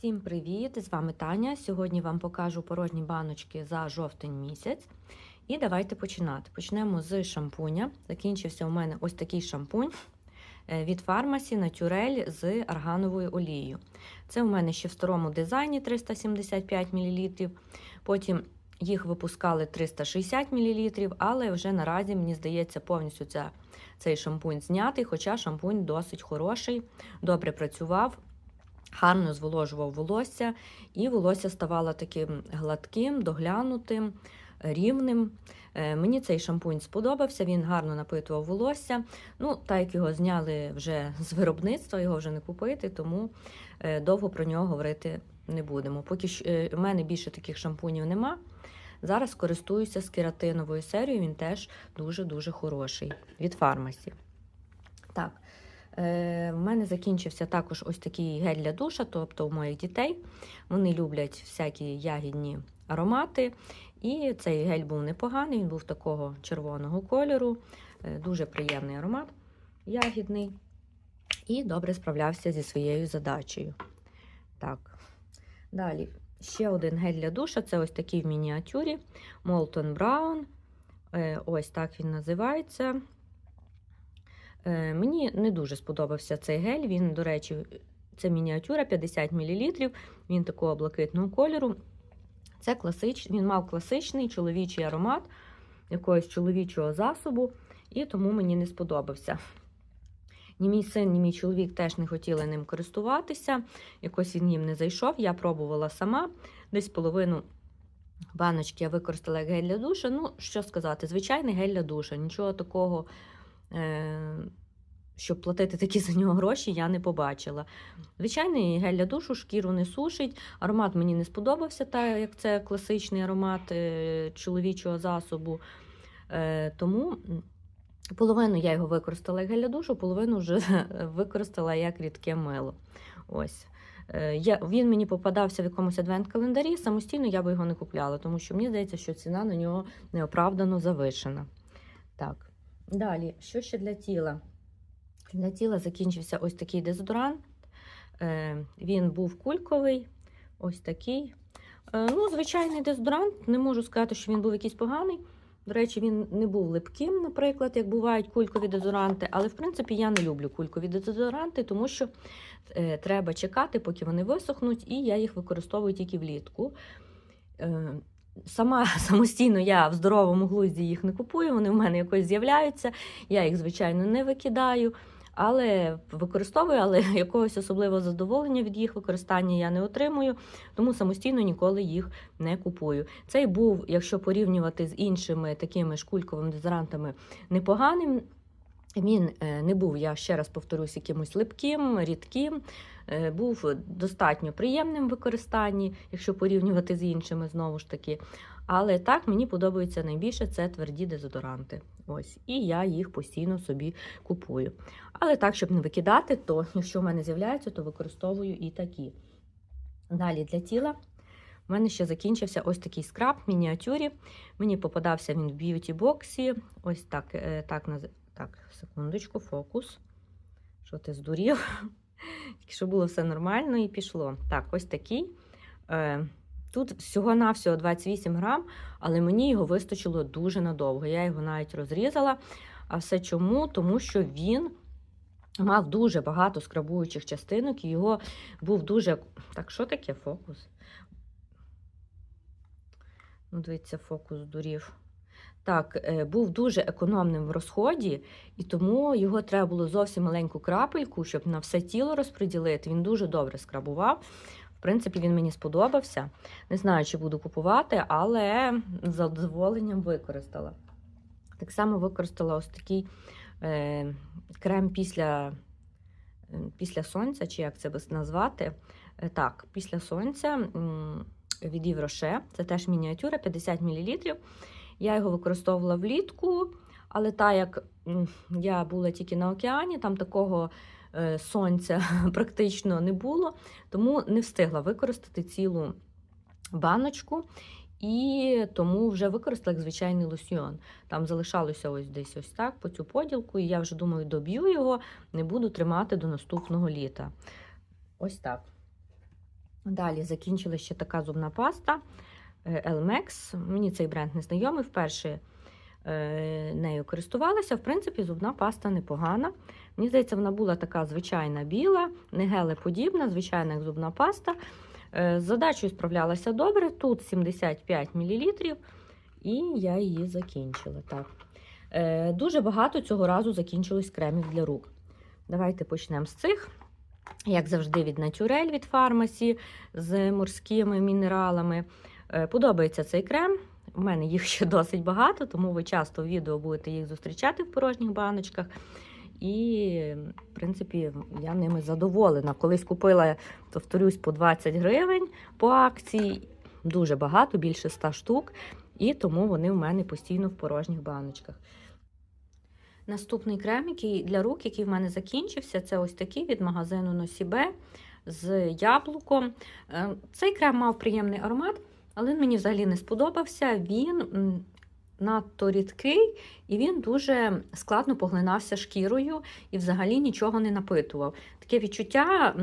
Всім привіт! З вами Таня. Сьогодні вам покажу порожні баночки за жовтень місяць. І давайте починати. Почнемо з шампуня. Закінчився у мене ось такий шампунь е, від фармасі Натюрель з аргановою олією. Це у мене ще в старому дизайні 375 мл. Потім їх випускали 360 мл, але вже наразі, мені здається, повністю ця, цей шампунь знятий, хоча шампунь досить хороший, добре працював. Гарно зволожував волосся, і волосся ставало таким гладким, доглянутим, рівним. Е, Мені цей шампунь сподобався, він гарно напитував волосся. Ну, так як його зняли вже з виробництва, його вже не купити, тому е, довго про нього говорити не будемо. Поки е, в мене більше таких шампунів нема. Зараз користуюся з кератиновою серією, він теж дуже-дуже хороший від фармасі. Так. Е, в мене закінчився також ось такий гель для душа, тобто у моїх дітей. Вони люблять всякі ягідні аромати. І цей гель був непоганий, він був такого червоного кольору, е, дуже приємний аромат, ягідний. І добре справлявся зі своєю задачею. Так, далі. Ще один гель для душа це ось такий в мініатюрі Molton Brown. Е, Ось так він називається. Е, Мені не дуже сподобався цей гель. Він, до речі, це мініатюра 50 мл. Він такого блакитного кольору. Це класич... Він мав класичний чоловічий аромат якогось чоловічого засобу, і тому мені не сподобався. Ні мій син, ні мій чоловік теж не хотіли ним користуватися. Якось він їм не зайшов. Я пробувала сама. Десь половину баночки я використала як гель для душа. Ну, що сказати, звичайний гель для душа. Нічого такого. Е, щоб платити такі за нього гроші, я не побачила. Звичайний гель для душу, шкіру не сушить. Аромат мені не сподобався, так як це класичний аромат е, чоловічого засобу. Е, Тому половину я його використала як гель для душу, половину вже використала як рідке мило. Ось. Я, Він мені попадався в якомусь адвент-календарі, самостійно я би його не купляла, тому що мені здається, що ціна на нього неоправдано завишена. Так. Далі, що ще для тіла? Для тіла закінчився ось такий дезодорант. Е, Він був кульковий, ось такий. Е, Ну, Звичайний дезодорант, не можу сказати, що він був якийсь поганий. До речі, він не був липким, наприклад, як бувають кулькові дезодоранти. Але, в принципі, я не люблю кулькові дезодоранти, тому що е, треба чекати, поки вони висохнуть, і я їх використовую тільки влітку. Е, Сама самостійно я в здоровому глузді їх не купую, вони в мене якось з'являються. Я їх, звичайно, не викидаю, але використовую, але якогось особливого задоволення від їх використання я не отримую, тому самостійно ніколи їх не купую. Цей був, якщо порівнювати з іншими такими шкульковими дезодорантами, непоганим. Він е, не був, я ще раз повторюсь, якимось липким, рідким, е, був достатньо приємним в використанні, якщо порівнювати з іншими, знову ж таки. Але так мені подобається найбільше це тверді дезодоранти. Ось, І я їх постійно собі купую. Але так, щоб не викидати, то якщо в мене з'являються, то використовую і такі. Далі для тіла. У мене ще закінчився ось такий скраб в мініатюрі. Мені попадався він в б'юті-боксі. Ось так, е, так. Так, секундочку, фокус. Що ти здурів? Якщо було все нормально і пішло. Так, ось такий. Е, Тут всього-навсього 28 грам, але мені його вистачило дуже надовго. Я його навіть розрізала. А все чому? Тому що він мав дуже багато скрабуючих частинок, і його був дуже. Так, що таке фокус? Ну, дивіться, фокус здурів. Так, е, був дуже економним в розході, і тому його треба було зовсім маленьку крапельку, щоб на все тіло розподілити. Він дуже добре скрабував. В принципі, він мені сподобався. Не знаю, чи буду купувати, але з задоволенням використала. Так само використала ось такий е, крем після після сонця, чи як це назвати. Е, так, після сонця від Євроше. Це теж мініатюра 50 мл. Я його використовувала влітку, але так як я була тільки на океані, там такого е, сонця практично не було, тому не встигла використати цілу баночку. І тому вже використала як звичайний лосьйон. Там залишалося ось десь ось так по цю поділку, і я вже думаю, доб'ю його, не буду тримати до наступного літа. Ось так. Далі закінчилася ще така зубна паста Elmex. Мені цей бренд не знайомий. Вперше е, нею користувалася. В принципі, зубна паста непогана. Мені здається, вона була така звичайна біла, не гелеподібна, звичайна як зубна паста. Е, З задачею справлялася добре. Тут 75 мл, і я її закінчила. Так. Е, Дуже багато цього разу закінчилось кремів для рук. Давайте почнемо з цих. Як завжди, від Naturel від фармасі з морськими мінералами. Е, Подобається цей крем. У мене їх ще досить багато, тому ви часто в відео будете їх зустрічати в порожніх баночках. І, в принципі, я ними задоволена. Колись купила, повторюсь, по 20 гривень по акції. Дуже багато, більше 100 штук. І тому вони в мене постійно в порожніх баночках. Наступний крем, який для рук, який в мене закінчився, це ось такий від магазину Носібе з яблуком. Е, Цей крем мав приємний аромат, але мені взагалі не сподобався. Він надто рідкий і він дуже складно поглинався шкірою і взагалі нічого не напитував. Таке відчуття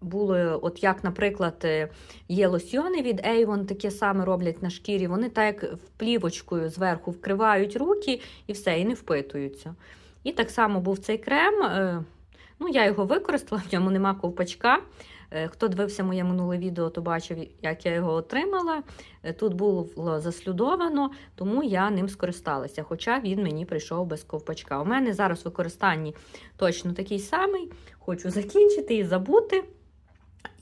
було, от як, наприклад, е, є лосьйони від Avon, таке саме роблять на шкірі. Вони так як плівочкою зверху вкривають руки і все, і не впитуються. І так само був цей крем. е, Ну, я його використала, в ньому нема ковпачка. Е, Хто дивився моє минуле відео, то бачив, як я його отримала. Е, Тут було заслюдовано, тому я ним скористалася, хоча він мені прийшов без ковпачка. У мене зараз в використанні точно такий самий. Хочу закінчити і забути.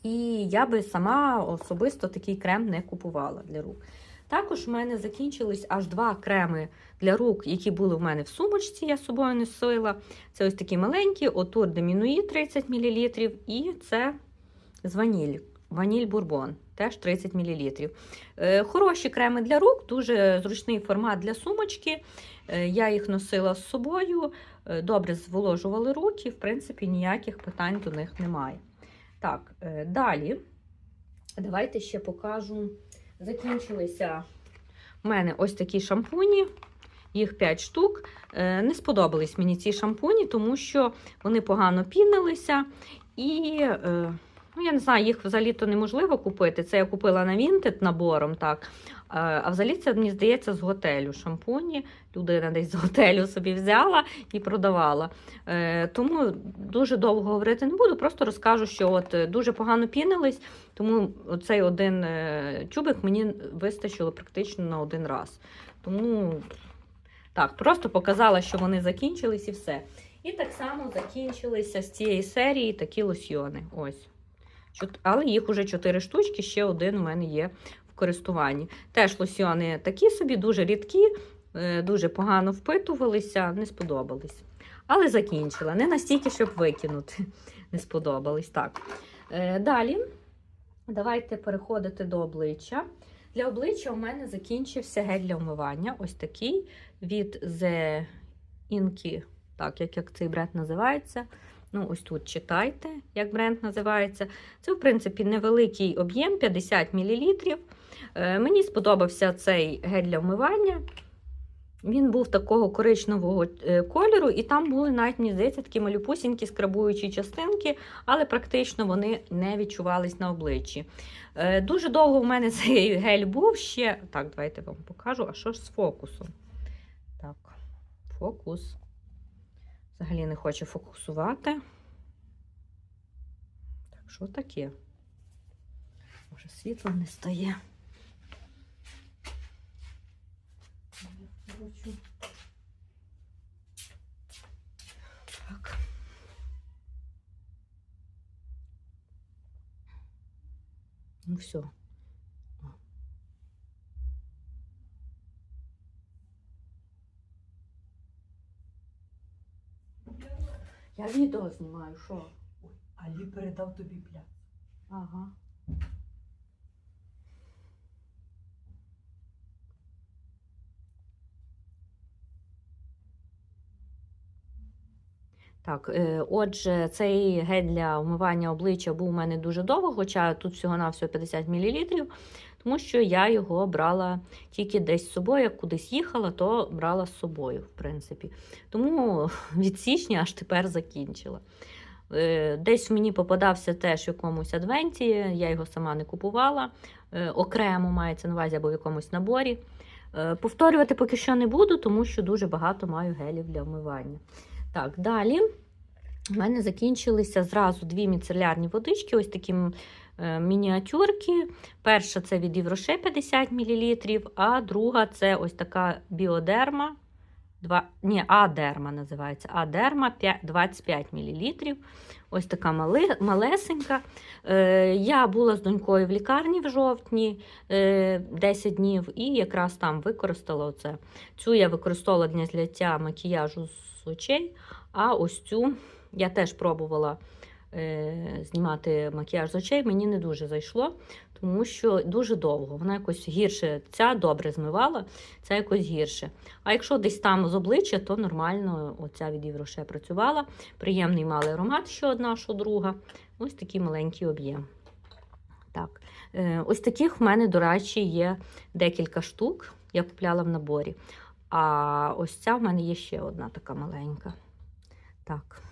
І я би сама особисто такий крем не купувала для рук. Також в мене закінчились аж два креми для рук, які були в мене в сумочці, я з собою носила. Це ось такі маленькі, Отур де Мінуї 30 мл, і це з ваніль, ваніль бурбон, теж 30 мл. Е, Хороші креми для рук, дуже зручний формат для сумочки. Е, Я їх носила з собою, е, добре зволожували руки, в принципі, ніяких питань до них немає. Так, далі. Давайте ще покажу. Закінчилися в мене ось такі шампуні, їх 5 штук. Не сподобались мені ці шампуні, тому що вони погано пінилися. І, ну, я не знаю, їх взагалі-то неможливо купити. Це я купила на Vinted набором, так. Е, А взагалі це, мені здається, з готелю шампуні. Людина десь з готелю собі взяла і продавала. Е, Тому дуже довго говорити не буду, просто розкажу, що от е, дуже погано пінились, тому цей один тюбик мені вистачило практично на один раз. Тому так, просто показала, що вони закінчились і все. І так само закінчилися з цієї серії такі лосьйони. Ось. Але їх уже 4 штучки, ще один у мене є в користуванні. Теж лосьйони такі собі, дуже рідкі, е, дуже погано впитувалися, не сподобались. Але закінчила. Не настільки, щоб викинути. Не сподобались. Так. Е, Далі давайте переходити до обличчя. Для обличчя у мене закінчився гель для вмивання. Ось такий від The Inky, так, як, цей бренд називається. Ну, ось тут читайте, як бренд називається. Це, в принципі, невеликий об'єм 50 мл. Е, мені сподобався цей гель для вмивання. Він був такого коричневого е, кольору, і там були навіть, мені здається, такі малюпусінькі скрабуючі частинки, але практично вони не відчувались на обличчі. Е, Дуже довго в мене цей гель був ще. Так, давайте вам покажу, а що ж з фокусом? Так, фокус. Взагалі не хоче фокусувати. Так, що таке? Може, світло не стає. Так. Ну все. Я відео знімаю, що? Алі передав тобі пляц. Ага. Так, е, отже, цей гель для вмивання обличчя був у мене дуже довго, хоча тут всього-навсього 50 мл, тому що я його брала тільки десь з собою, як кудись їхала, то брала з собою, в принципі. Тому від січня аж тепер закінчила. Е, Десь мені попадався теж в якомусь адвенті, я його сама не купувала. Е, Окремо мається на увазі або в якомусь наборі. Е, Повторювати поки що не буду, тому що дуже багато маю гелів для вмивання. Так, далі у мене закінчилися зразу дві міцелярні водички, ось такі м, е, мініатюрки. Перша це від Євроше 50 мл, а друга це ось така біодерма. Два, ні, Адерма називається. Адерма 5 25 мл. Ось така мали, малесенька. Е, я була з донькою в лікарні в жовтні е, 10 днів, і якраз там використала оце. Цю я використовувала для зняття макіяжу з очей, а ось цю я теж пробувала е, знімати макіяж з очей. Мені не дуже зайшло, тому що дуже довго. Вона якось гірше. Ця добре змивала, ця якось гірше. А якщо десь там з обличчя, то нормально оця від Євроше працювала. Приємний малий аромат, що одна, що друга. Ось такий маленький об'єм. Так. Е, ось таких в мене, до речі, є декілька штук. Я купляла в наборі. А ось ця в мене є ще одна така маленька. Так.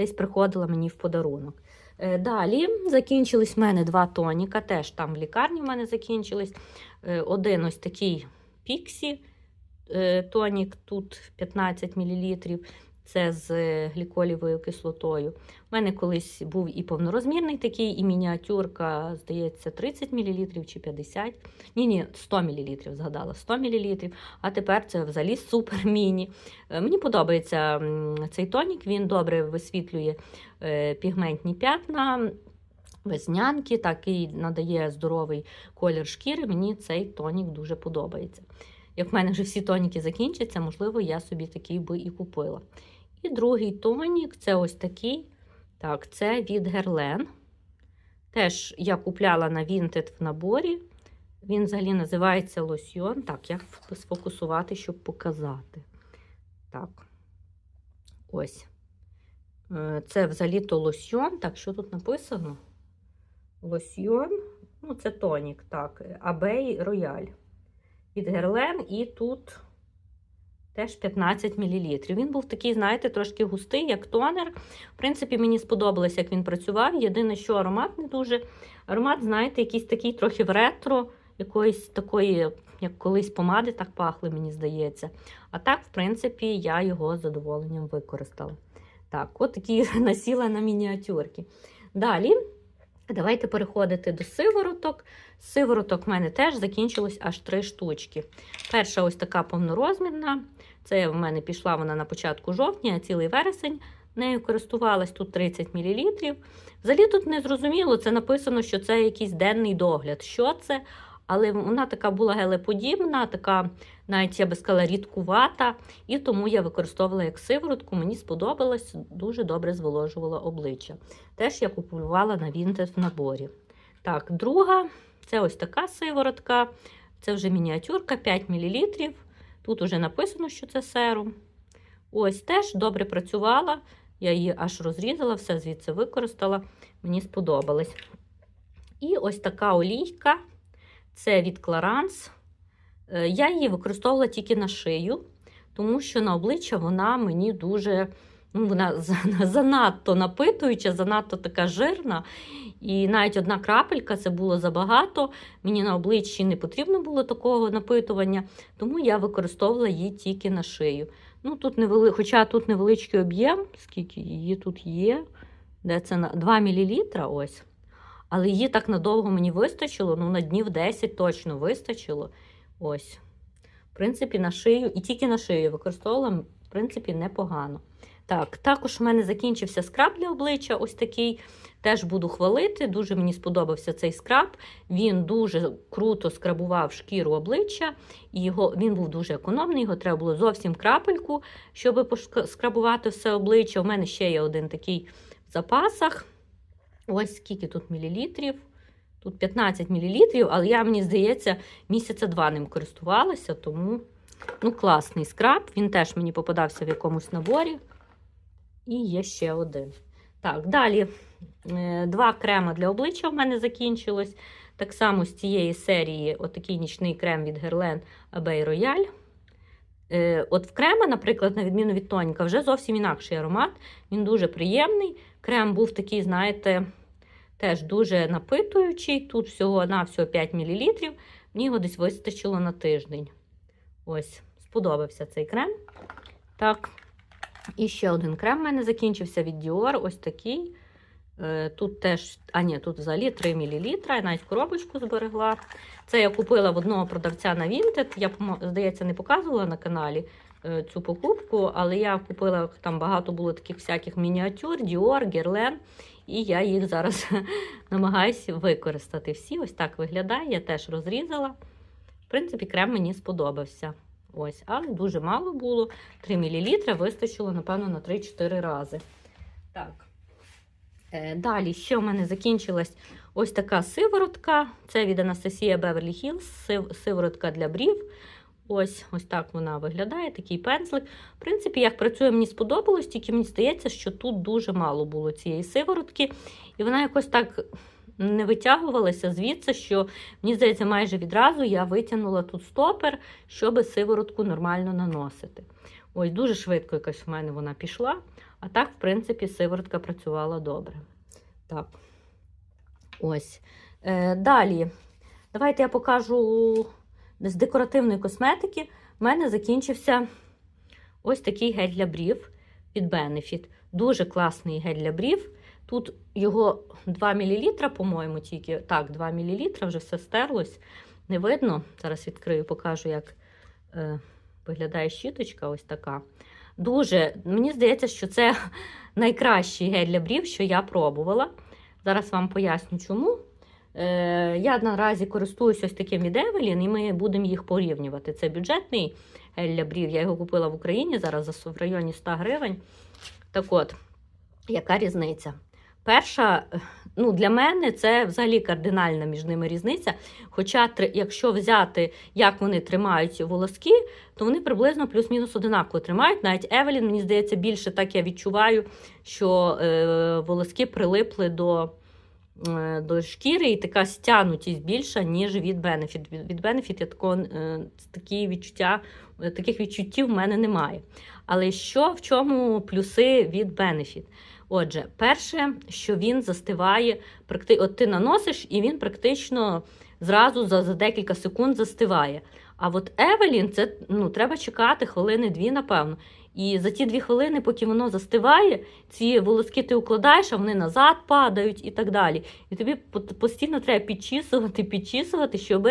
Десь приходила мені в подарунок. Е, Далі закінчились в мене два тоніка. Теж там в лікарні в мене закінчились. Е, Один ось такий Піксі е, тонік, тут 15 мл. Це з гліколівою кислотою. У мене колись був і повнорозмірний такий, і мініатюрка, здається, 30 мл чи 50 Ні, ні, 100 мл, згадала, 100 мл. А тепер це взагалі супер міні. Е, Мені подобається цей тонік, він добре висвітлює е, пігментні п'ятна. Веснянки, так і надає здоровий колір шкіри. Мені цей тонік дуже подобається. Як в мене вже всі тоніки закінчаться, можливо, я собі такий би і купила. І другий тонік це ось такий. Так, це від Герлен. Теж я купляла на Vinted в наборі. Він взагалі називається лосьйон. Так, як сфокусувати, щоб показати. Так. Ось. Е, Це взагалі-то лосьйон. Так, що тут написано? Лосьйон. Ну, це тонік, так. Абей Рояль. Від Герлен, і тут теж 15 мл. Він був такий, знаєте, трошки густий, як тонер. В принципі, мені сподобалось, як він працював. Єдине, що аромат не дуже. Аромат, знаєте, якийсь такий трохи в ретро, якоїсь такої, як колись помади так пахли, мені здається. А так, в принципі, я його з задоволенням використала. Так, от такі насіла на мініатюрки. Далі. Давайте переходити до сивороток. Сивороток в мене теж закінчилось аж три штучки. Перша ось така повнорозмірна. Це в мене пішла вона на початку жовтня, цілий вересень нею користувалась тут 30 мл. Взагалі тут не зрозуміло, це написано, що це якийсь денний догляд. Що це? Але вона така була гелеподібна, така, навіть я би сказала, рідкувата, і тому я використовувала як сиворотку. Мені сподобалось, дуже добре зволожувала обличчя. Теж я купувала на Vinted в наборі. Так, друга це ось така сиворотка. Це вже мініатюрка 5 мл. Тут вже написано, що це серум. Ось теж добре працювала. Я її аж розрізала, все звідси використала. Мені сподобалось. І ось така олійка. Це від Clarins. Е, Я її використовувала тільки на шию, тому що на обличчя вона мені дуже ну, вона занадто напитуюча, занадто така жирна. І навіть одна крапелька це було забагато. Мені на обличчі не потрібно було такого напитування, тому я використовувала її тільки на шию. Ну, тут невели... Хоча тут невеличкий об'єм, скільки її тут є, де це на 2 мл. Ось. Але її так надовго мені вистачило, ну на днів 10 точно вистачило. Ось. В принципі, на шию, і тільки на шию я використовувала, в принципі, непогано. Так, також в мене закінчився скраб для обличчя. Ось такий. Теж буду хвалити. Дуже мені сподобався цей скраб. Він дуже круто скрабував шкіру обличчя, і його, він був дуже економний. Його треба було зовсім крапельку, щоб скрабувати все обличчя. У мене ще є один такий в запасах. Ось скільки тут мілілітрів. Тут 15 мл, але я, мені здається, місяця два ним користувалася, тому ну, класний скраб. Він теж мені попадався в якомусь наборі. І є ще один. Так, далі е, два крема для обличчя в мене закінчилось. Так само з цієї серії отакий нічний крем від Guerlain Abbey Royal. Е, От в крема, наприклад, на відміну від тоніка, вже зовсім інакший аромат. Він дуже приємний. Крем був такий, знаєте, теж дуже напитуючий. Тут всього на всього 5 мл. Мені його десь вистачило на тиждень. Ось, сподобався цей крем. Так. І ще один крем в мене закінчився від Dior. Ось такий. Е, Тут теж, а ні, тут взагалі 3 мл. Я навіть коробочку зберегла. Це я купила в одного продавця на Vinted. Я, здається, не показувала на каналі е, цю покупку, але я купила там багато було таких всяких мініатюр, Dior, Guerlain, і я їх зараз намагаюся використати. Всі ось так виглядає. Я теж розрізала. В принципі, крем мені сподобався. Ось, але дуже мало було. 3 мл вистачило, напевно, на 3-4 рази. Так. Е, Далі ще у мене закінчилась ось така сиворотка. Це від Анастасія Hills, сив- сиворотка для брів. Ось, ось так вона виглядає, такий пензлик. В принципі, як працює, мені сподобалось, тільки мені здається, що тут дуже мало було цієї сиворотки. І вона якось так не витягувалася звідси, що мені здається, майже відразу я витягнула тут стопер, щоб сиворотку нормально наносити. Ось дуже швидко якась в мене вона пішла. А так, в принципі, сиворотка працювала добре. Так. Ось. Е, далі. Давайте я покажу з декоративної косметики. У мене закінчився ось такий гель для брів від Benefit. Дуже класний гель для брів. Тут його 2 мл, по-моєму, тільки. Так, 2 мл, вже все стерлось. Не видно. Зараз відкрию, покажу, як е, виглядає щіточка. Ось така. Дуже, мені здається, що це найкращий гель для брів, що я пробувала. Зараз вам поясню, чому. Е, я наразі користуюся ось таким від Evelyn, і ми будемо їх порівнювати. Це бюджетний гель для брів. Я його купила в Україні зараз в районі 100 гривень. Так от, яка різниця? Перша, ну, для мене це взагалі кардинальна між ними різниця. Хоча, якщо взяти, як вони тримають волоски, то вони приблизно плюс-мінус одинаково тримають. Навіть Евелін, мені здається, більше так я відчуваю, що е, волоски прилипли до, е, до шкіри, і така стягнутість більша, ніж від Benefit. Від, Benefit я такого, е, такі відчуття, таких відчуттів в мене немає. Але що в чому плюси від Benefit? Отже, перше, що він застиває, от ти наносиш, і він практично зразу за, за декілька секунд застиває. А от Евелін, це ну, треба чекати хвилини-дві, напевно. І за ті дві хвилини, поки воно застиває, ці волоски ти укладаєш, а вони назад падають і так далі. І тобі постійно треба підчісувати, підчісувати, щоб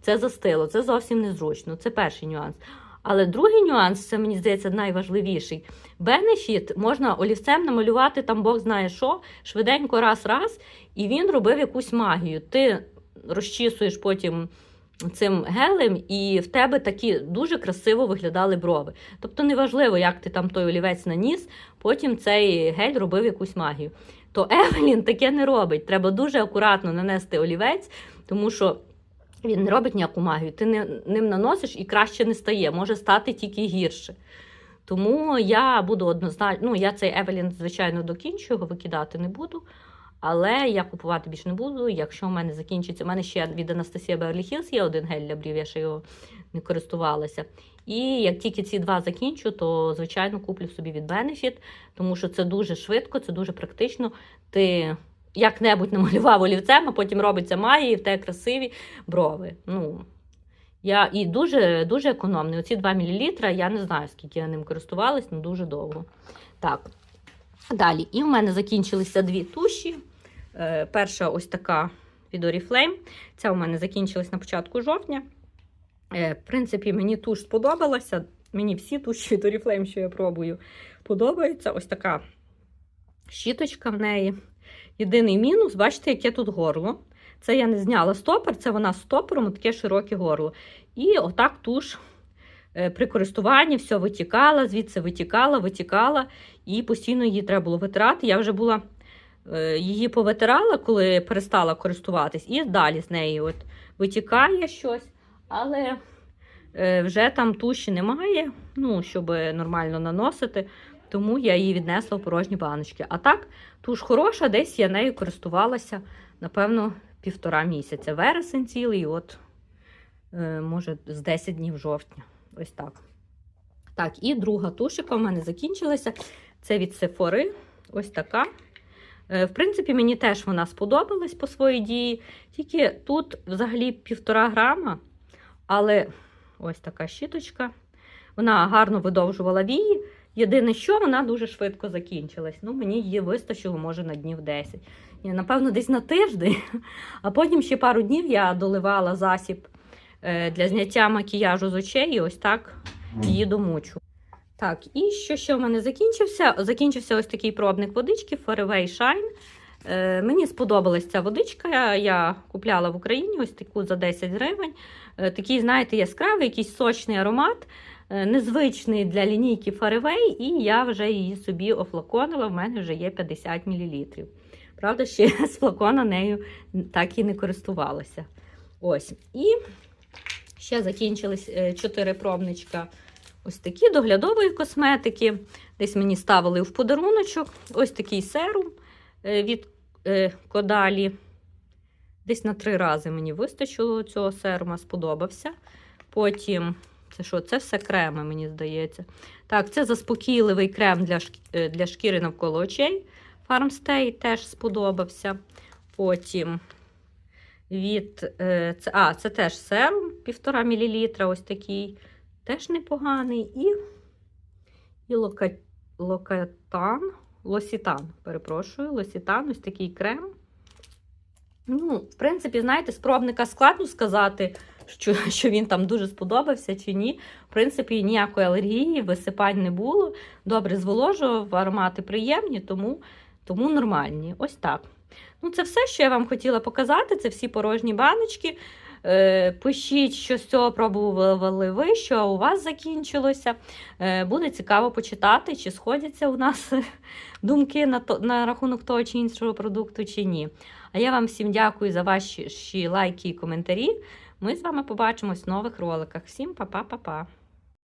це застило. Це зовсім незручно. Це перший нюанс. Але другий нюанс, це мені здається найважливіший. Бенефіт можна олівцем намалювати там Бог знає що, швиденько раз-раз, і він робив якусь магію. Ти розчісуєш потім цим гелем, і в тебе такі дуже красиво виглядали брови. Тобто неважливо, як ти там той олівець наніс, потім цей гель робив якусь магію. То Евелін таке не робить. Треба дуже акуратно нанести олівець, тому що. Він не робить ніяку магію, ти не- ним наносиш і краще не стає, може стати тільки гірше. Тому я буду однозначно, ну я цей Евелін, звичайно, докінчу, його викидати не буду. Але я купувати більше не буду. Якщо в мене закінчиться, у мене ще від Анастасія Беверлі Хілс є один гель для брів, я ще його не користувалася. І як тільки ці два закінчу, то звичайно куплю собі від Benefit, тому що це дуже швидко, це дуже практично. Ти як-небудь намалював олівцем, а потім робиться магія, і в тебе красиві брови. Ну, я і дуже дуже економний. Оці 2 мл, я не знаю, скільки я ним користувалась, але дуже довго. Так. Далі. І в мене закінчилися дві туші. Е, перша ось така від Oriflame. Ця у мене закінчилась на початку жовтня. Е, в принципі, мені туш сподобалася. Мені всі туші від Oriflame, що я пробую, подобаються. Ось така щіточка в неї. Єдиний мінус, бачите, яке тут горло. Це я не зняла стопор, це вона з стопором, таке широке горло. І отак туш е, при користуванні все витікала, звідси витікала, витікала, і постійно її треба було витирати. Я вже була е, її повитирала, коли перестала користуватись, і далі з неї от витікає щось, але е, вже там туші немає, ну, щоб нормально наносити. Тому я її віднесла в порожні баночки. А так, туш хороша, десь я нею користувалася, напевно, півтора місяця. Вересень цілий, от, е, може, з 10 днів жовтня. Ось так. Так, і друга тушика в мене закінчилася. Це від Сефори. Ось така. Е, В принципі, мені теж вона сподобалась по своїй дії. Тільки тут взагалі півтора грама, але ось така щіточка. Вона гарно видовжувала вії. Єдине, що вона дуже швидко закінчилась. Ну, мені її вистачило, може, на днів 10. Я, напевно, десь на тиждень, а потім ще пару днів я доливала засіб е, для зняття макіяжу з очей і ось так її домучу. Так, і що ще в мене закінчився? Закінчився ось такий пробник водички Fairway Shine. Е, мені сподобалась ця водичка. Я, купляла в Україні ось таку за 10 гривень. Е, такий, знаєте, яскравий, якийсь сочний аромат, незвичний для лінійки Fairway, і я вже її собі офлаконила. В мене вже є 50 мл. Правда, ще з флакона нею так і не користувалася. Ось. І ще закінчились 4 пробничка ось такі доглядової косметики. Десь мені ставили в подаруночок. Ось такий серум е, від е, Кодалі. Десь на три рази мені вистачило цього серума, сподобався. Потім, це що? Це все креми, мені здається. Так, це заспокійливий крем для, е, для шкіри навколо очей. Farmstay теж сподобався. Потім від. Це, а, це теж серум 1,5 мл, ось такий. Теж непоганий. І, і лока, локатан, лосітан, перепрошую, лосітан, ось такий крем. Ну, в принципі, знаєте, з пробника складно сказати, що, що він там дуже сподобався чи ні. В принципі, ніякої алергії, висипань не було. Добре зволожував, аромати приємні, тому, тому нормальні. Ось так. Ну, це все, що я вам хотіла показати. Це всі порожні баночки. Е, Пишіть, що з цього пробували ви, що у вас закінчилося. Е, Буде цікаво почитати, чи сходяться у нас думки на, то, на рахунок того чи іншого продукту, чи ні. А я вам всім дякую за ваші лайки і коментарі. Ми з вами побачимось в нових роликах. Всім па-па-па-па!